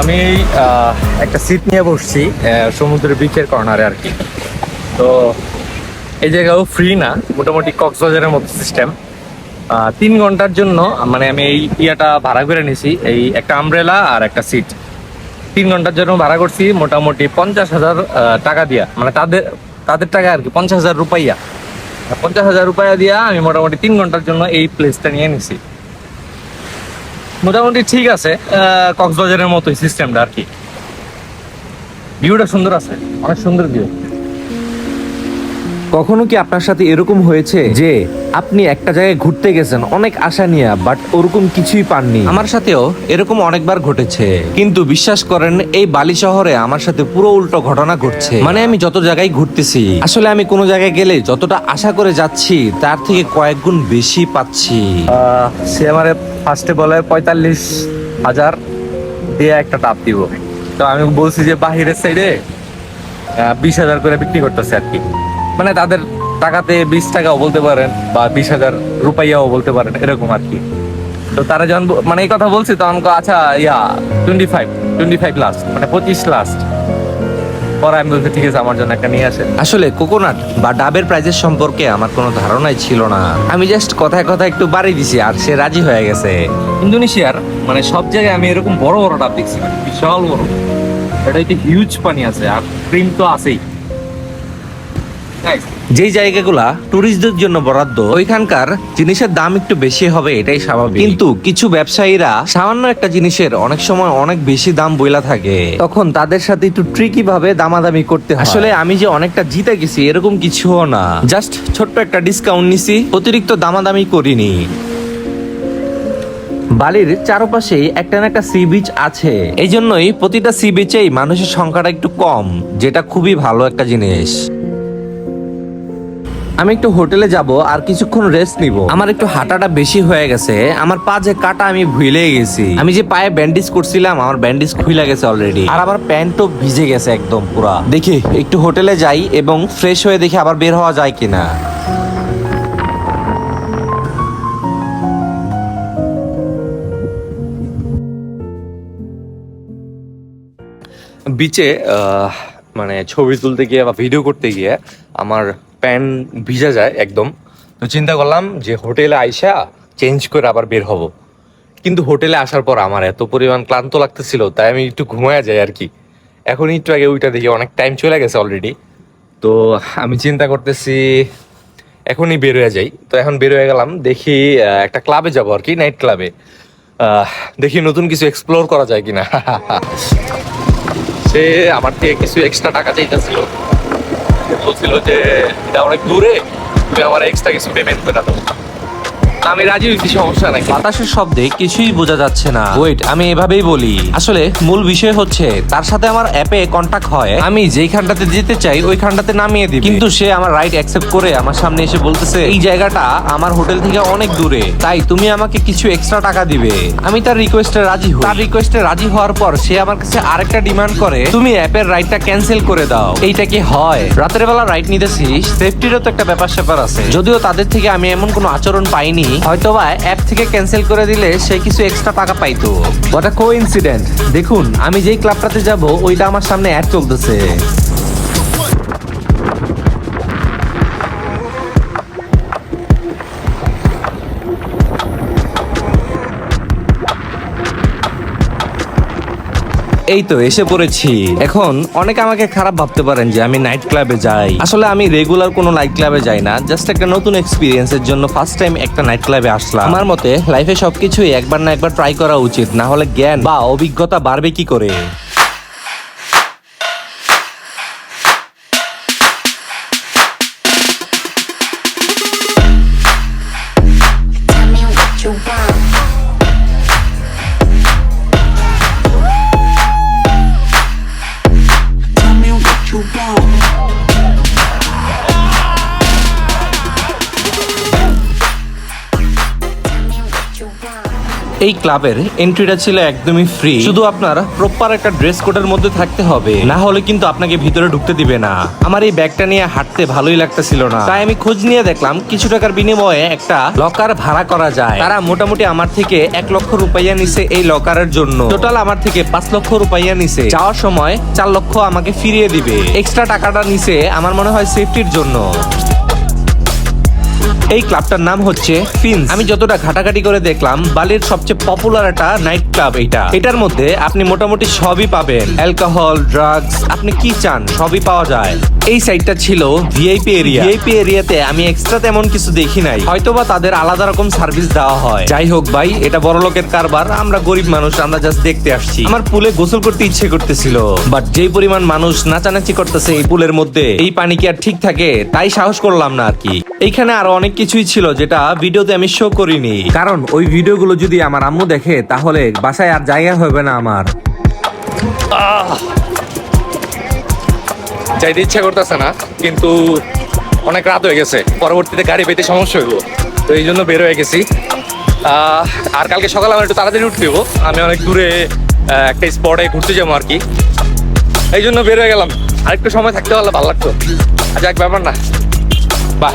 আহ, একটা সিট নিয়ে বসছি সমুদ্রের বিচের কর্নারে আর কি। তো এই জায়গাও ফ্রি না মোটামুটি কক্সবাজারের মতো সিস্টেম তিন ঘণ্টার জন্য মানে আমি এই ইয়াটা ভাড়া করে নিছি এই একটা আমব্রেলা আর একটা সিট তিন ঘণ্টার জন্য ভাড়া করছি মোটামুটি পঞ্চাশ হাজার টাকা দিয়া। মানে তাদের তাদের টাকা আর কি পঞ্চাশ হাজার রুপাইয়া। পঞ্চাশ হাজার রুপাইয়া দিয়া আমি মোটামুটি তিন ঘণ্টার জন্য এই প্লেসটা নিয়ে নিছি। মোটামুটি ঠিক আছে। কক্সবাজারের মতোই সিস্টেমটা আর কি। ভিউটা সুন্দর আছে অনেক সুন্দর ভিউ কখনো কি আপনার সাথে এরকম হয়েছে? যে আপনি একটা জায়গায় ঘুরতে গেছেন অনেক আশা নিয়ে বাট ওরকম কিছুই পাননি। আমার সাথেও এরকম অনেকবার ঘটেছে। কিন্তু বিশ্বাস করেন এই বালি শহরে আমার সাথে পুরো উল্টো ঘটনা ঘটছে। মানে আমি যত জায়গায় ঘুরতেছি আসলে আমি কোনো জায়গায় গেলে যতটা আশা করে যাচ্ছি তার থেকে কয়েক গুণ বেশি পাচ্ছি। আহ, সে আমারে ফার্স্টে বলে পঁয়তাল্লিশ হাজার দিয়ে একটা টাপ দিব। তো আমি বলছি যে বাহিরের সাইডে বিশ হাজার করে বিক্রি করতেছে আর কি। মানে তাদের টাকাতে বিশ টাকাও বলতে পারেন বা বিশ হাজার রুপাইয়াও বলতে পারেন এরকম আর কি। তো তারা যখন মানে এই কথা বলছি তখন আচ্ছা yeah twenty five twenty five last মানে পঁচিশ লাস্ট পরে আমি বলছি ঠিক আছে আমার জন্য একটা নিয়ে আসে আসলে কোকোনাট বা ডাবের প্রাইজের সম্পর্কে আমার কোনো ধারণাই ছিল না। আমি জাস্ট কথায় কথায় একটু বাড়ি দিছি আর সে রাজি হয়ে গেছে। ইন্দোনেশিয়ার মানে সব জায়গায় আমি এরকম বড় বড় ডাব দেখছি মানে বিশাল বড়। এটা একটু হিউজ পানি আছে আর ক্রিম তো আছেই। যেই জায়গাগুলা টুরিস্টদের জন্য বরাদ্দ, ওইখানকার জিনিসের দাম একটু বেশি হবে, এটাই স্বাভাবিক। কিন্তু কিছু ব্যবসায়ীরা সামান্য একটা জিনিসের অনেক সময় অনেক বেশি দাম বইলা থাকে। তখন তাদের সাথে একটু ট্রিকি ভাবে দামাদামি করতে হয়। আসলে আমি যে অনেকটা জিতে গেছি, এরকম কিছুও না। জাস্ট ছোট্ট একটা ডিসকাউন্ট নিছি, অতিরিক্ত দামাদামি করিনি। বালির চারপাশেই একটা না একটা সি বিচ আছে। এই জন্যই প্রতিটা সি বিচেই মানুষের সংখ্যাটা একটু কম, যেটা খুবই ভালো একটা জিনিস। আমি একটু হোটেলে যাব আর কিছুক্ষণ রেস্ট নিব। আমার একটু হাঁটাটা বেশি হয়ে গেছে। আমার পা যে কাটা আমি ভুলে গেছি। আমি যে পায়ে ব্যান্ডেজ করছিলাম, আমার ব্যান্ডেজ খুলে গেছে অলরেডি আর আমার প্যান্টও ভিজে গেছে একদম পুরা। দেখি, একটু হোটেলে যাই এবং ফ্রেশ হয়ে দেখি আবার বের হওয়া যায় কিনা। বিচে মানে ছবি তুলতে গিয়ে বা ভিডিও করতে গিয়ে আমার প্যান্ট ভিজা যায় একদম। তো চিন্তা করলাম যে হোটেলে আইসা চেঞ্জ করে আবার বের হব। কিন্তু হোটেলে আসার পর আমার এত পরিমাণ ক্লান্ত লাগতেছিল, তাই আমি একটু ঘুমায়া যাই আর কি। এখন একটু আগে ওইটা দেখি, অনেক টাইম চলে গেছে অলরেডি তো আমি চিন্তা করতেছি, এখনই বের হয়ে যাই। তো এখন বের হয়ে গেলাম, দেখি একটা ক্লাবে যাব আর কি নাইট ক্লাবে দেখি নতুন কিছু এক্সপ্লোর করা যায় কিনা। সে আমার থেকে কিছু এক্সট্রা টাকা চাইতেছিল। বলছিল যে এটা অনেক দূরে তুমি আমার এক্সট্রা কিছু পেমেন্ট করে দাও। আমি রাজি হয়েছি সমস্যা নাই। বাতাসের শব্দে কিছুই বোঝা যাচ্ছে না। ওয়েট আমি এভাবেই বলি। আসলে মূল বিষয় হচ্ছে, তার সাথে আমার অ্যাপে কন্টাক্ট হয়। আমি যেইখানটাতে যেতে চাই ওইখানটাতে নামিয়ে দিই কিন্তু সে আমার রাইট অ্যাকসেপ্ট করে আমার সামনে এসে বলতেছে, এই জায়গাটা আমার হোটেল থেকে অনেক দূরে। তাই তুমি আমাকে কিছু এক্সট্রা টাকা দিবে। আমি তার রিকোয়েস্টে রাজি হই। তার রিকোয়েস্টে রাজি হওয়ার পর সে আমার কাছে আরেকটা ডিমান্ড করে, তুমি অ্যাপের রাইডটা ক্যান্সেল করে দাও। এইটা কি হয়? রাতের বেলা রাইড নিতেছি। সেফটিরও তো একটা ব্যাপার স্যাপার আছে। যদিও তাদের থেকে আমি এমন কোনো আচরণ পাইনি হয়তোবা অ্যাপ থেকে ক্যান্সেল করে দিলে সে কিছু এক্সট্রা টাকা পাইতো। হোয়াট কো ইনসিডেন্ট দেখুন, আমি যেই ক্লাবটাতে যাব, ওইটা আমার সামনে অ্যাড চলতেছে। এই তো, এসে পড়েছি। এখন অনেকে আমাকে খারাপ ভাবতে পারেন যে আমি নাইট ক্লাবে যাই। আসলে আমি রেগুলার কোনো নাইট ক্লাবে যাই না জাস্ট একটা নতুন এক্সপিরিয়েন্সের জন্য ফার্স্ট টাইম একটা নাইট ক্লাবে আসলাম। আমার মতে লাইফে সবকিছুই একবার না একবার ট্রাই করা উচিত, না হলে জ্ঞান বা অভিজ্ঞতা বাড়বে কি করে? এই ক্লাবের এন্ট্রিটা ছিল একদমই ফ্রি শুধু আপনার প্রপার একটা ড্রেস কোডের মধ্যে থাকতে হবে। না হলে কিন্তু আপনাকে ভিতরে ঢুকতে দিবে না। আমার এই ব্যাগটা নিয়ে হাঁটতে ভালোই লাগতেছিল না। তাই আমি খোঁজ নিয়ে দেখলাম, কিছু টাকার বিনিময়ে একটা লকার ভাড়া করা যায়। তারা মোটামুটি আমার থেকে এক লক্ষ রুপাইয়া নিছে এই লকারের জন্য। টোটাল আমার থেকে পাঁচ লক্ষ রুপাইয়া নিছে। যাওয়ার সময় চার লক্ষ আমাকে ফিরিয়ে দিবে। এক্সট্রা টাকাটা নিছে আমার মনে হয় সেফটির জন্য। এই ক্লাবটার নাম হচ্ছে ফিন্স। আমি যতটা ঘাটাঘাটি করে দেখলাম, বালির সবচেয়ে পপুলার একটা নাইট ক্লাব এটা এটার মধ্যে আপনি মোটামুটি সবই পাবেন। অ্যালকোহল ড্রাগস আপনি কি চান, সবই পাওয়া যায়। এই সাইডটা ছিল ভিআইপি এরিয়া ভিআইপি এরিয়াতে আমি এক্সট্রা তেমন কিছু দেখি নাই। হয়তোবা তাদের আলাদা রকম সার্ভিস দেওয়া হয়। যাই হোক ভাই, এটা বড় লোকের কারবার। আমরা গরিব মানুষ, আমরা জাস্ট দেখতে আসছি। আমার পুলে গোসল করতে ইচ্ছে করতেছিল। বাট যেই পরিমাণ মানুষ নাচানাচি করতেছে এই পুলের মধ্যে, এই পানি কি আর ঠিক থাকে? তাই সাহস করলাম না আর কি। এইখানে আরও অনেক কিছুই ছিল যেটা ভিডিওতে আমি শো করিনি। কারণ ওই ভিডিওগুলো যদি আমার আম্মু দেখে তাহলে বাসায় আর জায়গা হবে না আমার। যাইতে ইচ্ছা করতেছে না কিন্তু অনেক রাত হয়ে গেছে। পরবর্তীতে গাড়ি পেতে সমস্যা হইব তো এই জন্য বের হয়ে গেছি। আর কালকে সকালে আমার একটু তাড়াতাড়ি উঠতে হইব। আমি অনেক দূরে একটা স্পটে ঘুরতে যাব আর কি। এই জন্য বের হয়ে গেলাম। আরেকটু সময় থাকতে পারলে ভালো লাগতো। যাক ব্যাপার না। বাহ।